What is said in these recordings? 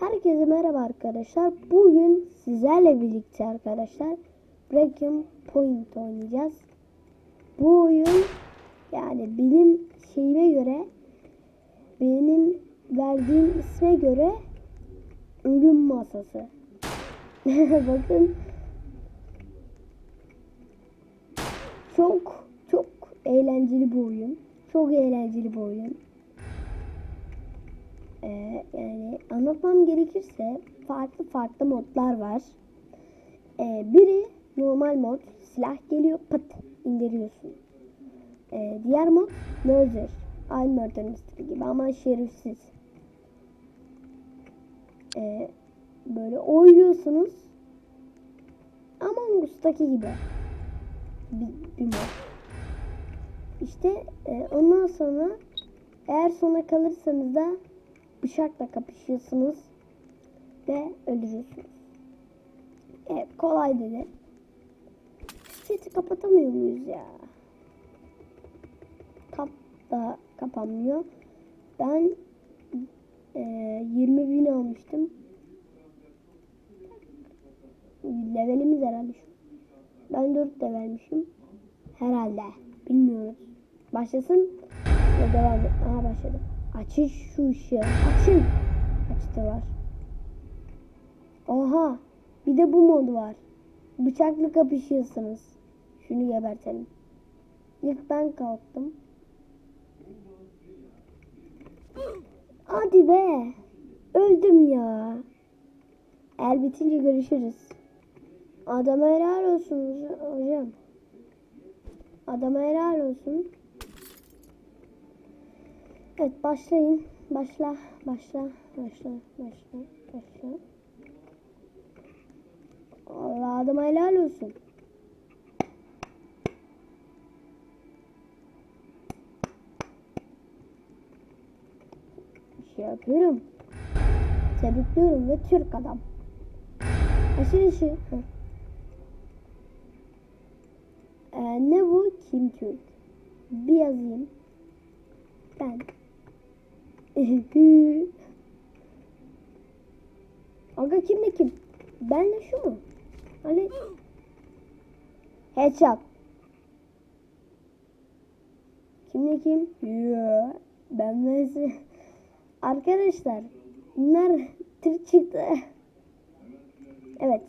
Herkese merhaba arkadaşlar. Bugün sizlerle birlikte arkadaşlar Breaking Point oynayacağız. Bu oyun yani benim şeyime göre benim verdiğim isme göre ölüm masası. Bakın çok çok eğlenceli bu oyun. Çok eğlenceli bu oyun. Ee, yani anlatmam gerekirse farklı farklı modlar var. Ee, biri normal mod. Silah geliyor pıt indiriyorsun. Ee, diğer mod murder. Aynı murder mystery gibi ama şerifsiz. Ee, böyle oynuyorsunuz. Among Us'taki gibi. Bir, bir mod. İşte e, ondan sonra eğer sona kalırsanız da bıçakla kapışıyorsunuz ve öldürüyorsunuz. Evet kolay dedi. Chat'i kapatamıyor muyuz ya? Tap da kapanmıyor. Ben e, 20 bin almıştım. Levelimiz herhalde şu. Ben 4 levelmişim. Herhalde. Bilmiyoruz. Başlasın ve devam et. Aha başladı. Açın şu ışığı. Açın. Açtılar. Oha. Bir de bu mod var. Bıçakla kapışıyorsunuz. Şunu gebertelim. İlk ben kalktım. Hadi be. Öldüm ya. El bitince görüşürüz. Adama helal olsun hocam. Adama helal olsun. Evet başlayın. Başla, başla, başla, başla, başla. Allah adama helal olsun. Şey yapıyorum. Tebrikliyorum ve Türk adam. Aşırı işi. Heh. Ee, ne bu? Kim Türk? Bir yazayım. Ben. Aga kimle kim? Benle şu mu? Hani headshot. Kimle kim? Yo, ben mesela. Arkadaşlar bunlar Türk çıktı. Evet.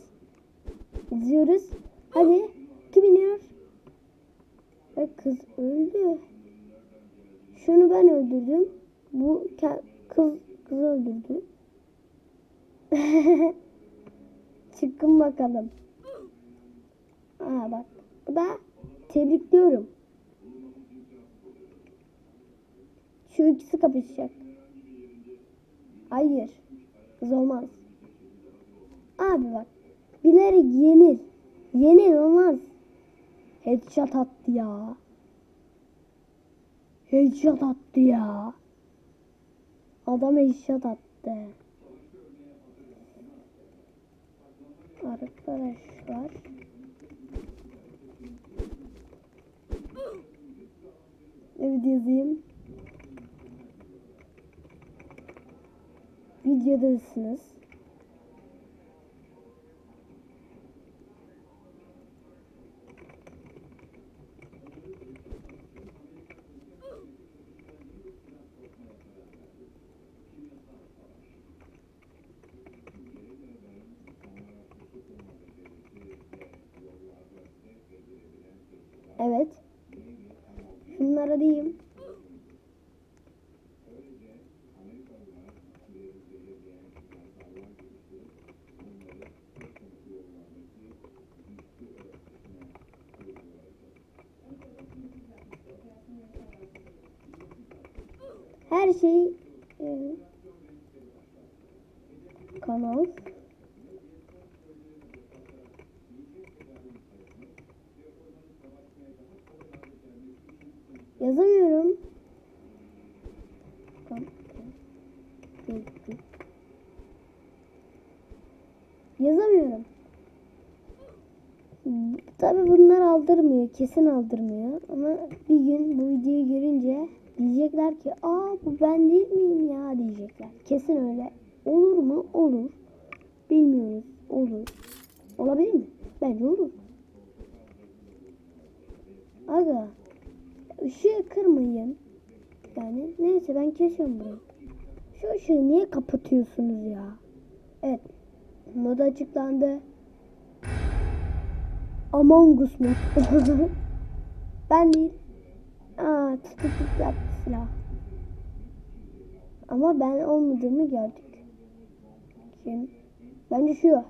İzliyoruz. Hadi. Kim iniyor? Ve kız öldü. Şunu ben öldürdüm. Bu kız kız öldürdü. Çıkın bakalım. Aa bak. Bu da tebrikliyorum. Şu ikisi kapışacak. Hayır. Kız olmaz. Abi bak. Bilerek yenir. Yenir olmaz. Headshot attı ya. Headshot attı ya. Adam headshot attı. Arkadaşlar. Evet yazayım. Videodasınız. Evet. Şunlara diyeyim. Her şey e, kanal Yazamıyorum. Yazamıyorum. Tabi bunlar aldırmıyor. Kesin aldırmıyor. Ama bir gün bu videoyu görünce diyecekler ki aa bu ben değil miyim ya diyecekler. Kesin öyle Olur mu? Olur. Bilmiyoruz. Olur. Olabilir mi? Bence olur. Aga. Işığı kırmayın. Yani neyse ben kesiyorum burayı. Şu ışığı niye kapatıyorsunuz ya? Evet. Mod açıklandı. Among Us mod. ben değil. Aa tık tık tık yaptı silah. Ama ben olmadığımı gördük. Kim? Bence şu.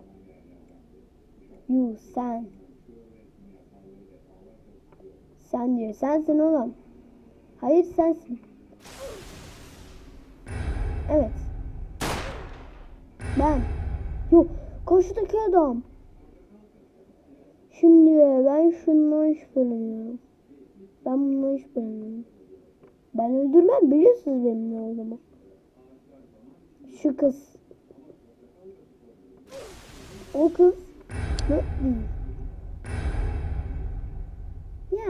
You sen. Sen diyor. Sensin oğlum. Hayır sensin. Evet. Ben. Yok. Karşıdaki adam. Şimdi ben şundan şüpheleniyorum. Ben bundan şüpheleniyorum. Ben öldürmem biliyorsunuz benim ne olduğumu. Şu kız. O kız. Ne.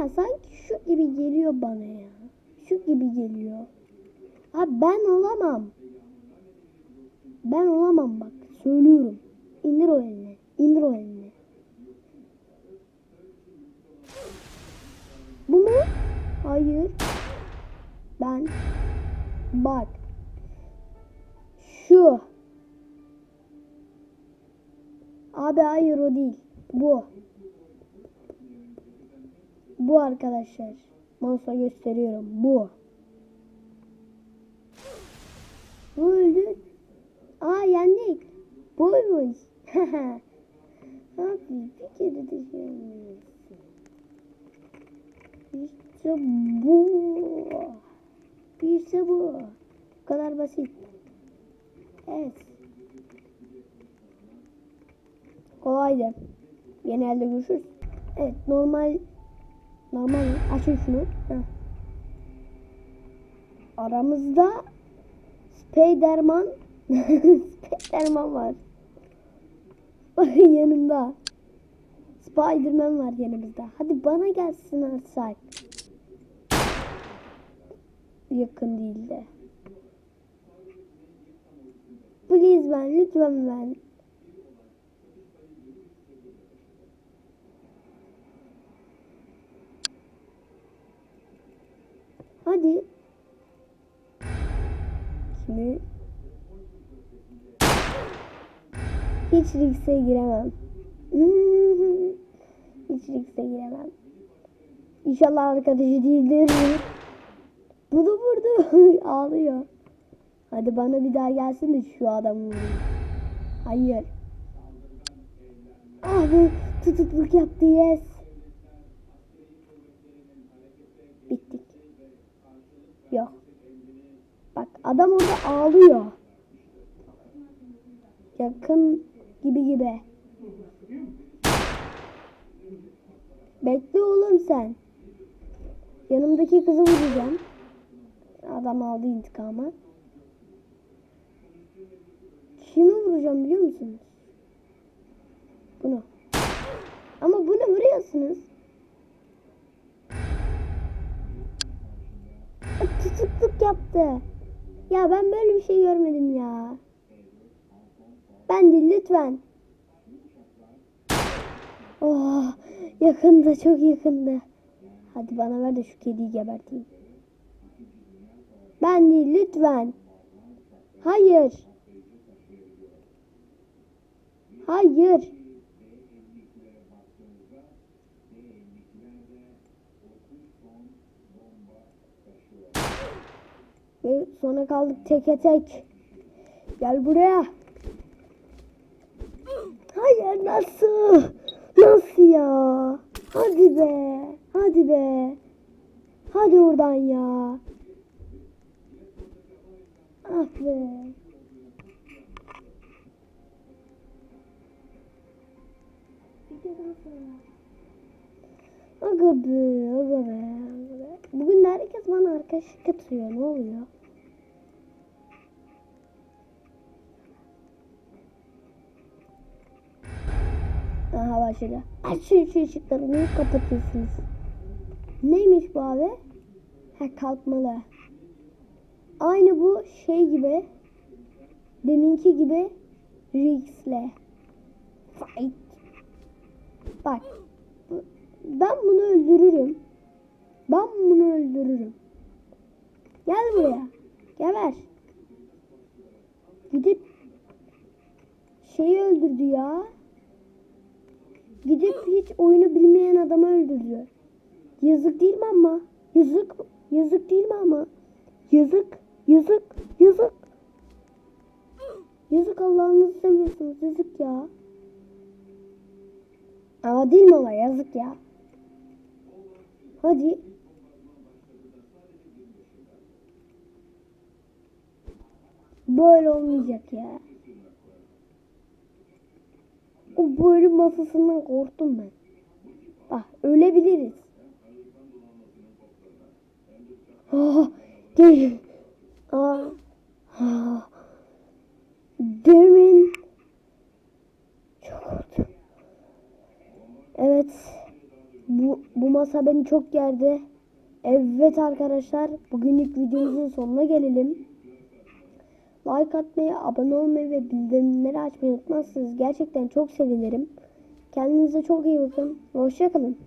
Ya sanki şu gibi geliyor bana ya. Şu gibi geliyor. Abi ben olamam. Ben olamam bak. Söylüyorum. İndir o elini. İndir o elini. Bu mu? Hayır. Ben. Bak. Şu. Abi hayır o değil. Bu. Bu arkadaşlar. Mouse'a gösteriyorum. Bu. Bu öldü. Aa yendik. Buymuş. Abi bir kere düşünüyorsun. İşte bu. İşte bu. Bu kadar basit. Evet. Kolaydı. Genelde görüşürüz. Evet normal normal açın şunu. Heh. Aramızda Spiderman Spiderman var. Yanımda. Spiderman var yanımızda. Hadi bana gelsin artık. Yakın değil de. Please ben lütfen ben. Hadi. Kimi? Hiç riske giremem. Hiç riske giremem. İnşallah arkadaşı değildir. Bunu vurdu. Ağlıyor. Hadi bana bir daha gelsin de şu adamı vurayım. Hayır. Abi tutukluk yaptı yes. Bittik. Yok. Bak adam orada ağlıyor. Yakın gibi gibi. Bekle oğlum sen. Yanımdaki kızı vuracağım. Adam aldı intikamı. Kimi vuracağım biliyor musunuz? Bunu. Ama bunu vuruyorsunuz. Tutukluk yaptı. Ya ben böyle bir şey görmedim ya. Ben değil lütfen. Oh, yakında çok yakında. Hadi bana ver de şu kediyi geberteyim. Ben değil lütfen. Hayır. Hayır. Ve sonra kaldık teke tek. Gel buraya. Hayır nasıl? Nasıl ya? Hadi be. Hadi be. Hadi oradan ya. Ah be. Aga be, aga be, aga be. Bugün herkes bana arkadaşlık atıyor. Ne oluyor? Başladı. Açın şu ışıkları kapatıyorsunuz? Neymiş bu abi? Ha kalkmalı. Aynı bu şey gibi. deminki gibi Rix'le fight. Bak. Ben bunu öldürürüm. Ben bunu öldürürüm. Gel buraya. Geber. Gidip şeyi öldürdü ya. Gidip hiç oyunu bilmeyen adamı öldürdü. Yazık değil mi ama? Yazık. Yazık değil mi ama? Yazık. Yazık. Yazık. Yazık Allah'ınızı seviyorsunuz. Yazık ya. Ama değil mi ama yazık ya. Hadi. Böyle olmayacak ya. O bölüm masasından korktum ben. Bak ölebiliriz. Ah, değil. Ah, ah. Demin çok korktum. Evet. Bu, bu masa beni çok gerdi. Evet arkadaşlar. Bugünlük videomuzun sonuna gelelim. Like atmayı, abone olmayı ve bildirimleri açmayı unutmazsınız. Gerçekten çok sevinirim. Kendinize çok iyi bakın. Hoşçakalın.